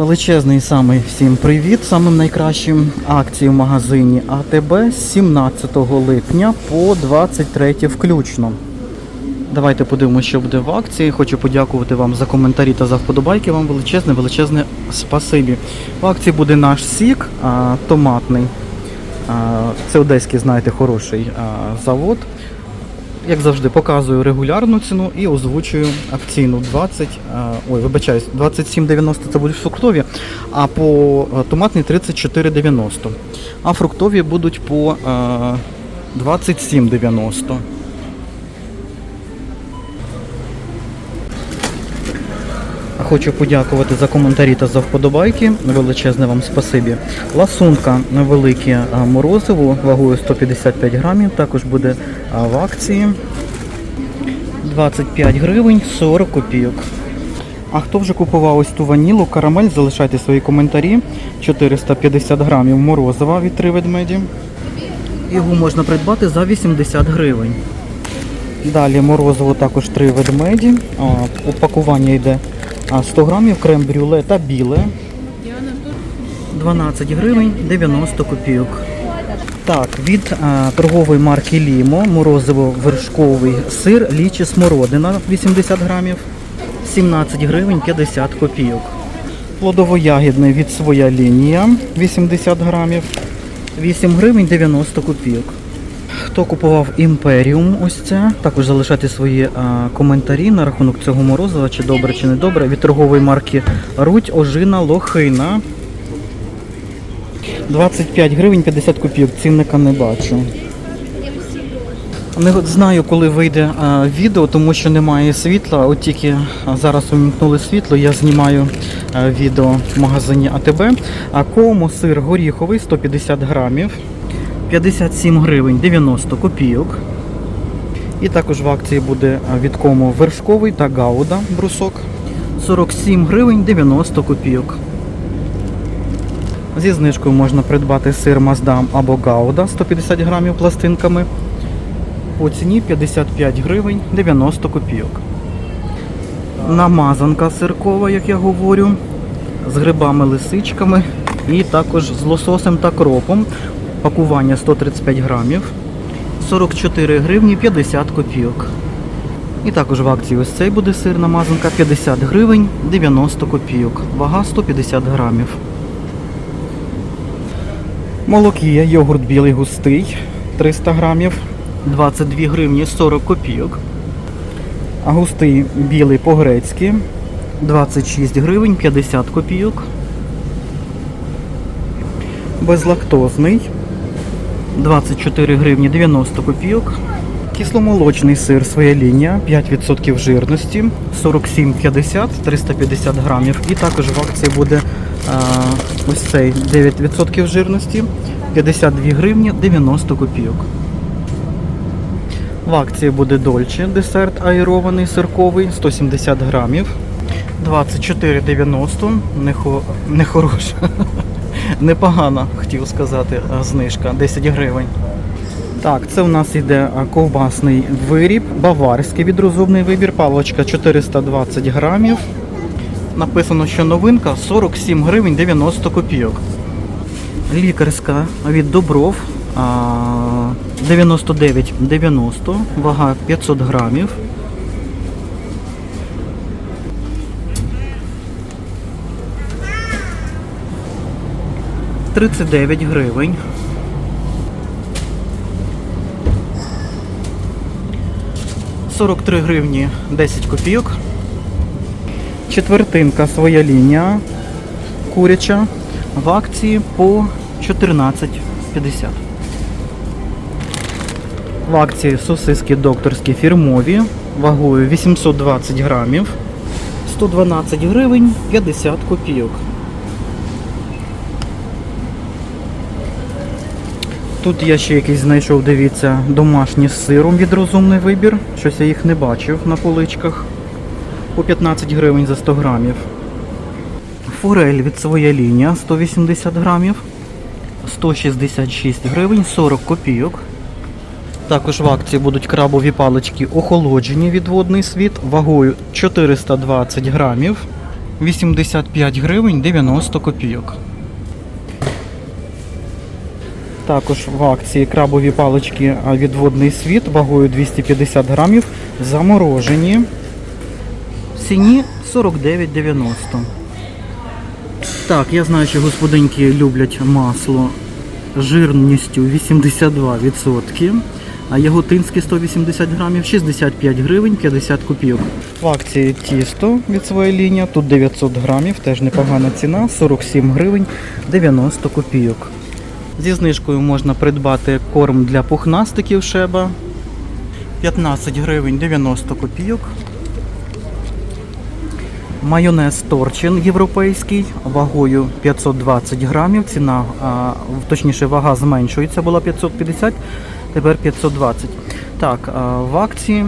Величезний самий всім привіт. Самим найкращим акції в магазині АТБ з 17 липня по 23 включно. Давайте подивимося, що буде в акції. Хочу подякувати вам за коментарі та за вподобайки. Вам величезне, величезне спасибі. В акції буде наш сік а, томатний. А, Це одеський, знаєте, хороший а, завод. Як завжди, показую регулярну ціну і озвучую акційну 20, ой, вибачаюсь, 27,90 це будуть фруктові, а по а, томатній 34,90. А фруктові будуть по 27,90. Хочу подякувати за коментарі та за вподобайки. Величезне вам спасибі. Ласунка на велике морозиво вагою 155 грамів. Також буде в акції 25 гривень 40 копійок. А хто вже купував ось ту ванілу, карамель, залишайте свої коментарі. 450 грамів морозива від три ведмеді. Його можна придбати за 80 гривень. Далі морозиво також три ведмеді. Упакування йде 100 грамів, крем брюле та біле. 12 гривень 90 копійок. Так, від а, торгової марки Лімо, морозиво вершковий сир, лічі смородина 80 грамів, 17 гривень 50 копійок. Плодово-ягідний від своя лінія 80 грамів, 8 гривень 90 копійок. Хто купував імперіум, ось це, також залишайте свої а, коментарі на рахунок цього морозива, чи добре, чи не добре. Від торгової марки Руть, Ожина, Лохина. 25 гривень 50 копійок, цінника не бачу. Не знаю, коли вийде а, відео, тому що немає світла. От тільки зараз увімкнули світло, я знімаю а, відео в магазині АТБ. А комо сир горіховий 150 грамів. 57 гривень 90 копійок. І також в акції буде а, від кому вершковий та гауда брусок. 47 гривень 90 копійок. Зі знижкою можна придбати сир Маздам або гауда 150 грамів пластинками. По ціні 55 гривень 90 копійок. Намазанка сиркова, як я говорю, з грибами-лисичками і також з лососем та кропом. Пакування 135 грамів, 44 гривні 50 копійок. І також в акції ось цей буде сир намазанка 50 гривень 90 копійок. Вага 150 грамів. Молокія, йогурт білий густий 300 грамів, 22 гривні 40 копійок. А густий білий по-грецьки 26 гривень 50 копійок. Безлактозний 24 гривні 90 копійок. Кисломолочний сир своя лінія 5% жирності 47,50 350 грамів. І також в акції буде а, ось цей 9% жирності 52 гривні 90 копійок. В акції буде Дольче десерт аерований сирковий 170 грамів 24,90 Нехо... нехороша. Непогана, хотів сказати, знижка 10 гривень. Так, це у нас йде ковбасний виріб, баварський відрозумний вибір, палочка 420 грамів. Написано, що новинка 47 гривень 90 копійок. Лікарська від Добров 99,90, вага 500 грамів. Тридцять дев'ять гривень. Сорок три гривні 10 копійок. Четвертинка своя лінія куряча в акції по 14,50. В акції сосиски докторські фірмові вагою 820 грамів 112 гривень 50 копійок. Тут я ще якийсь знайшов, дивіться, домашні з сиром від розумний вибір. Щось я їх не бачив на поличках. По 15 гривень за 100 грамів. Форель від своя лінія 180 грамів. 166 гривень 40 копійок. Також в акції будуть крабові палички охолоджені від водний світ вагою 420 грамів. 85 гривень 90 копійок. Також в акції крабові палички а, від водний світ вагою 250 грамів заморожені. В ціні 49,90. Так, я знаю, що господинки люблять масло жирністю 82%. А яготинське 180 грамів 65 гривень 50 копійок. В акції тісто від своєї лінії, тут 900 грамів, теж непогана ціна, 47 гривень 90 копійок. Зі знижкою можна придбати корм для пухнастиків шеба 15 гривень 90 копійок. Майонез Торчин європейський вагою 520 грамів. Ціна, а, точніше, вага зменшується, була 550, тепер 520. Так, а, в акції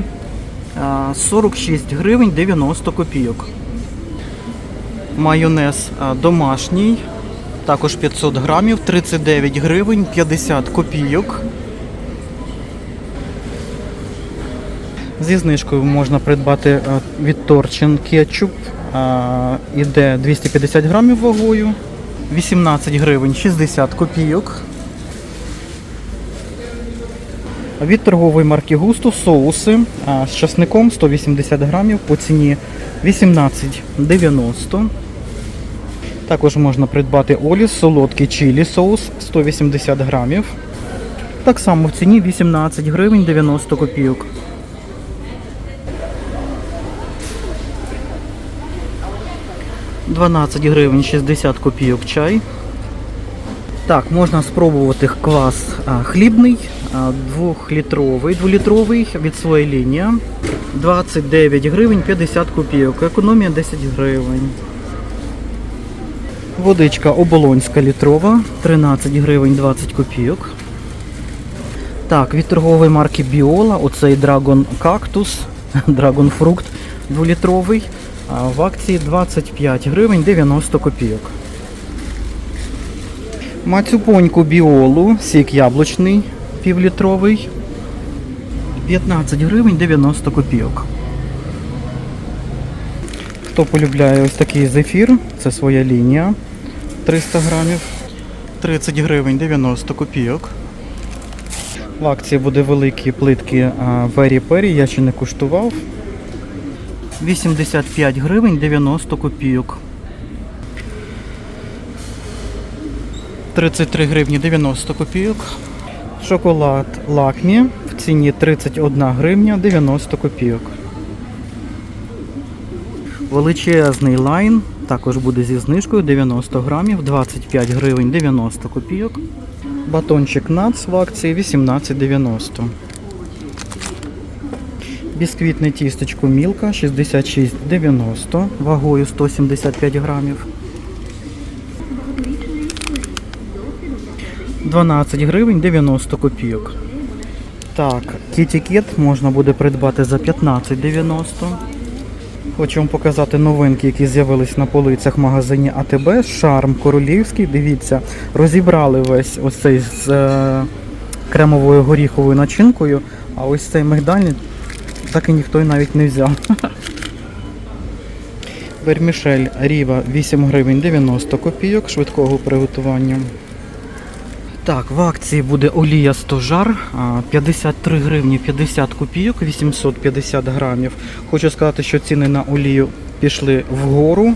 а, 46 гривень 90 копійок. Майонез а, домашній, також 500 грамів, 39 гривень 50 копійок. Зі знижкою можна придбати е, від Торчин кетчуп. Е, Іде 250 грамів вагою, 18 гривень 60 копійок. Від торгової марки Густо соуси е, з часником 180 грамів по ціні 18,90. Також можна придбати Оліс солодкий чилі соус 180 грамів. Так само в ціні 18 гривень 90 копійок. Дванадцять гривень 60 копійок чай. Так, можна спробувати квас хлібний, двохлітровий, дволітровий від своєї лінії. 29 гривень 50 копійок. Економія 10 гривень. Водичка оболонська літрова, 13 гривень 20 копійок. Так, від торгової марки Біола, оцей Dragon Cactus, Dragon Fruit 2-літровий. В акції 25 гривень 90 копійок. Мацюпоньку біолу, сік яблучний півлітровий. 15 гривень 90 копійок. Хто полюбляє ось такий зефір, це своя лінія 300 грамів. 30 гривень 90 копійок. В акції буде великі плитки Very Perry, я ще не куштував. 85 гривень 90 копійок. 33 гривні 90 копійок. Шоколад лакмі в ціні 31 гривня 90 копійок. Величезний лайн також буде зі знижкою 90 грамів, 25 гривень 90 копійок. Батончик нац в акції 18,90. Бісквітне тістечко Мілка 66,90 вагою 175 грамів. 12 гривень 90 копійок. Так, кітікет можна буде придбати за 15,90. Хочу вам показати новинки, які з'явились на полицях магазині АТБ. Шарм королівський. Дивіться, розібрали весь ось цей з е, кремовою горіховою начинкою, а ось цей мигдальний так і ніхто й навіть не взяв. Вермішель Ріва 8 гривень 90 копійок швидкого приготування. Так, в акції буде олія стожар, 53 гривні 50 копійок, 850 грамів. Хочу сказати, що ціни на олію пішли вгору.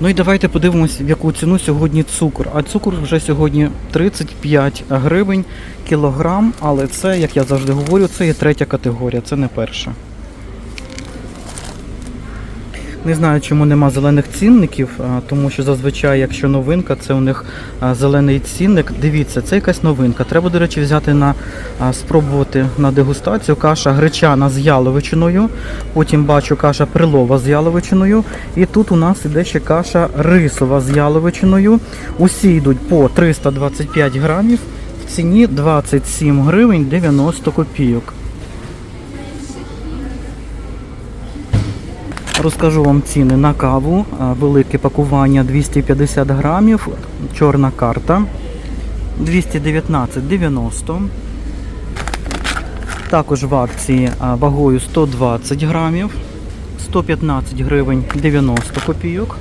Ну і давайте подивимось, в яку ціну сьогодні цукор. А цукор вже сьогодні 35 гривень кілограм, але це, як я завжди говорю, це є третя категорія, це не перша. Не знаю, чому нема зелених цінників, тому що зазвичай, якщо новинка, це у них зелений цінник. Дивіться, це якась новинка. Треба, до речі, взяти на спробувати на дегустацію. Каша гречана з яловичиною. Потім бачу каша прилова з яловичиною. І тут у нас іде ще каша рисова з яловичиною. Усі йдуть по 325 грамів. В ціні 27 гривень 90 копійок. Розкажу вам ціни на каву. Велике пакування 250 грамів, чорна карта 219,90. Також в акції вагою 120 грамів, 115 гривень 90 копійок.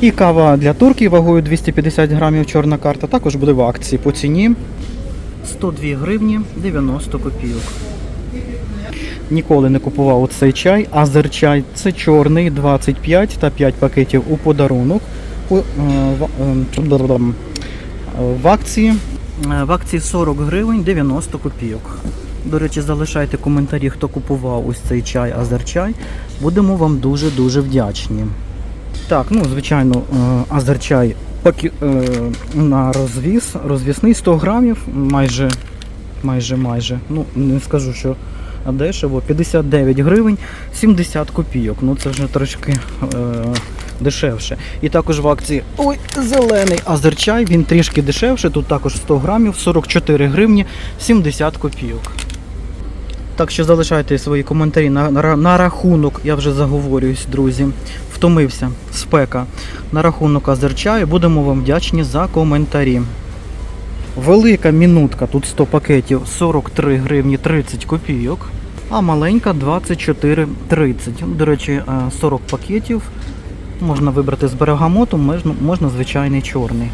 І кава для турки вагою 250 грамів чорна карта також буде в акції по ціні 102 гривні 90 копійок. Ніколи не купував оцей чай. Азерчай це чорний 25 та 5 пакетів у подарунок. Е, в, е, в акції. е, В акції 40 гривень 90 копійок. До речі, залишайте коментарі, хто купував ось цей чай Азерчай. Будемо вам дуже-дуже вдячні. Так, ну звичайно, азерчай на розвіс, розвісний 100 грамів, майже, майже, майже. Ну, не скажу, що дешево. 59 гривень 70 копійок. Ну це вже трошки е, дешевше. І також в акції ой, зелений азерчай, він трішки дешевше. Тут також 100 грамів, 44 гривні 70 копійок. Так що залишайте свої коментарі на, на, на рахунок, я вже заговорююсь, друзі. Втомився, спека. На рахунок азерчаю будемо вам вдячні за коментарі. Велика мінутка, тут 100 пакетів 43 гривні 30 копійок, а маленька 24,30. До речі, е, 40 пакетів. Можна вибрати з бергамоту, можна, можна звичайний чорний.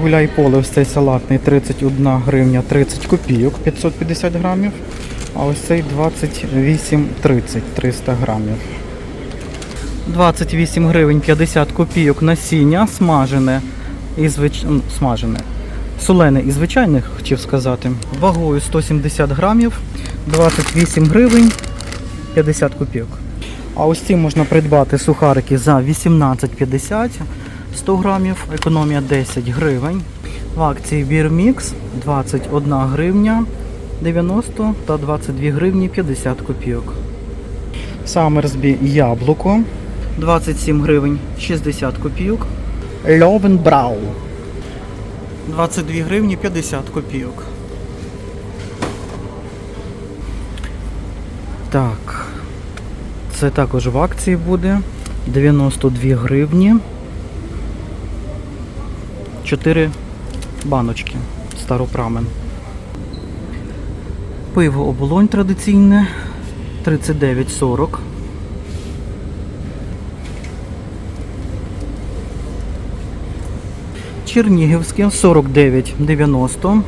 Гуляй поле ось цей салатний 31 гривня 30 копійок 550 грамів. А ось цей 28,30 300 грамів. 28 гривень 50 копійок насіння смажене і звич... смажене. Солене і звичайних, хотів сказати. Вагою 170 грамів, 28 гривень 50 копійок. А ось ці можна придбати сухарики за 18,50 100 грамів, економія 10 гривень. В акції Бірмікс 21 гривня 90 та 22 гривні 50 копійок. Самерсбі яблуко 27 гривень 60 копійок. Льовенбрау 22 гривні 50 копійок. Так. Це також в акції буде 92 гривні. 4 баночки старопрамен. Пиво оболонь традиційне 39,40. Чернігівське 49,90.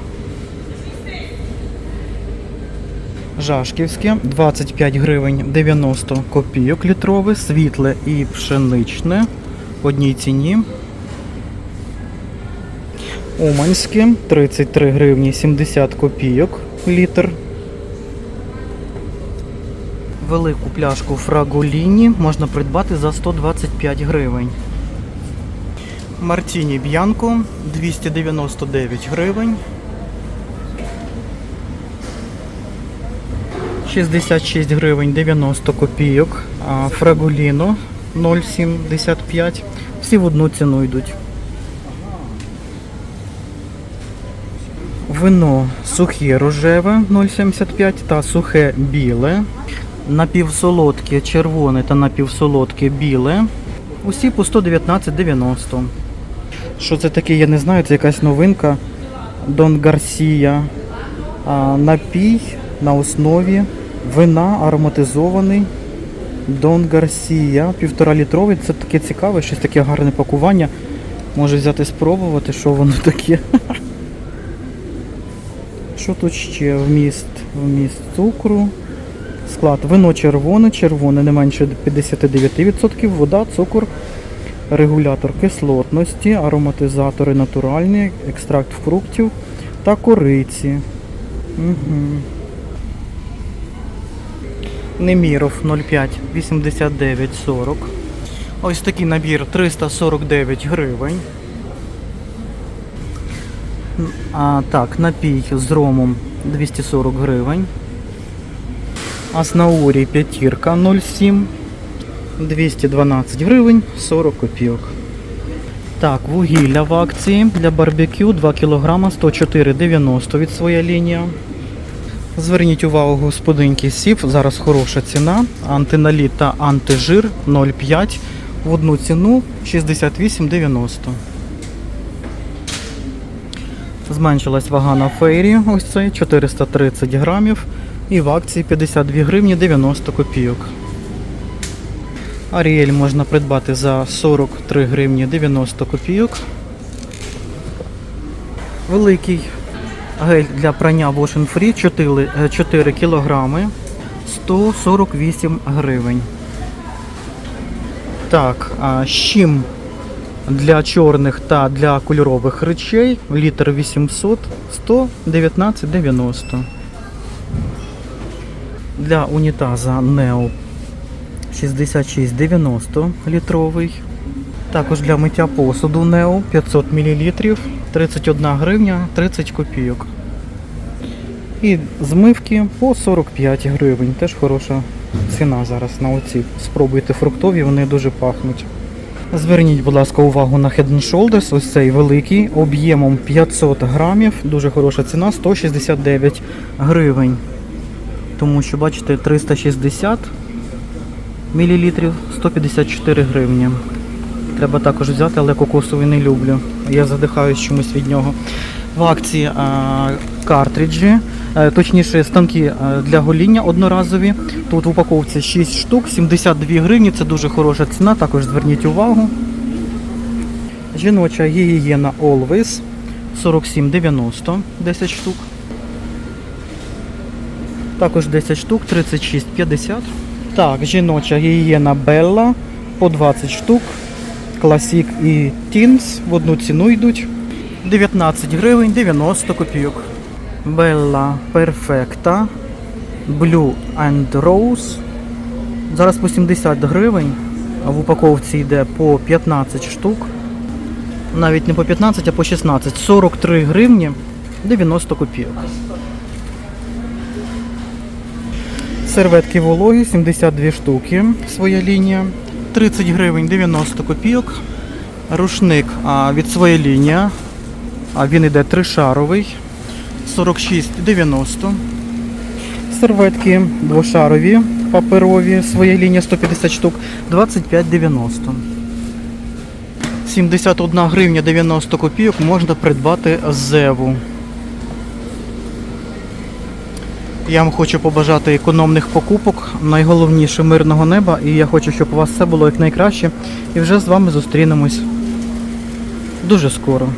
Жашківське 25 гривень 90 копійок літрове, світле і пшеничне в одній ціні. Уманське 33 гривні 70 копійок літр. Велику пляшку фрагуліні можна придбати за 125 гривень. Мартіні Б'янко 299 гривень. 66 гривень 90 копійок. Фрагуліно 0,75. Всі в одну ціну йдуть. Вино сухе рожеве 0,75 та сухе біле. Напівсолодке червоне та напівсолодке біле. Усі по 119,90. Що це таке, я не знаю, це якась новинка. Дон Гарсія. Напій на основі вина ароматизований. Дон Гарсія, півтора літровий. Це таке цікаве, щось таке гарне пакування. Може взяти спробувати, що воно таке. Що тут ще? Вміст, вміст цукру. Склад. Вино червоне, червоне не менше 59%, вода, цукор, регулятор кислотності, ароматизатори натуральні, екстракт фруктів та кориці. Угу. Неміров 0,5 89,40. Ось такий набір 349 гривень. А так, напій з ромом 240 гривень. Аснаурі п'ятірка 0,7 212 гривень 40 копійок. Так, вугілля в акції для барбекю 2 кг 104,90 від своя лінія. Зверніть увагу, господинки сів, зараз хороша ціна. Антиналіт та антижир 0,5 в одну ціну 68,90. Зменшилась вага на фейрі, ось цей 430 грамів. І в акції 52 гривні 90 копійок. Аріель можна придбати за 43 гривні 90 копійок. Великий гель для прання Wash Free 4, 4 кілограми 148 гривень. Так, а щім для чорних та для кольорових речей літр 800 119,90. Для унітаза Neo 66,90 літровий. Також для миття посуду Neo 500 мл 31 гривня 30 копійок. І змивки по 45 гривень. Теж хороша ціна зараз на оці. Спробуйте фруктові, вони дуже пахнуть. Зверніть, будь ласка, увагу на Head Shoulders, ось цей великий, об'ємом 500 грамів. Дуже хороша ціна 169 гривень. Тому що, бачите, 360 мл 154 гривні. Треба також взяти, але кокосовий не люблю. Я задихаюсь чомусь від нього. В акції а, картриджі, е, точніше станки е, для гоління одноразові. Тут в упаковці 6 штук, 72 гривні. Це дуже хороша ціна, також зверніть увагу. Жіноча гігієна Always 47,90 10 штук. Також 10 штук, 36,50. Так, жіноча гігієна Bella по 20 штук. Classic і Teens в одну ціну йдуть. 19 гривень 90 копійок. Bella Perfecta Blue and Rose. Зараз по 70 гривень. А в упаковці йде по 15 штук. Навіть не по 15, а по 16. 43 гривні 90 копійок. Серветки вологі 72 штуки. Своя лінія. 30 гривень 90 копійок. Рушник а, від своєї лінії. А він іде тришаровий. 46,90. Серветки двошарові, паперові, своя лінія 150 штук, 25,90. 71 гривня 90 копійок можна придбати зеву. Я вам хочу побажати економних покупок, найголовніше мирного неба, і я хочу, щоб у вас все було як найкраще. І вже з вами зустрінемось дуже скоро.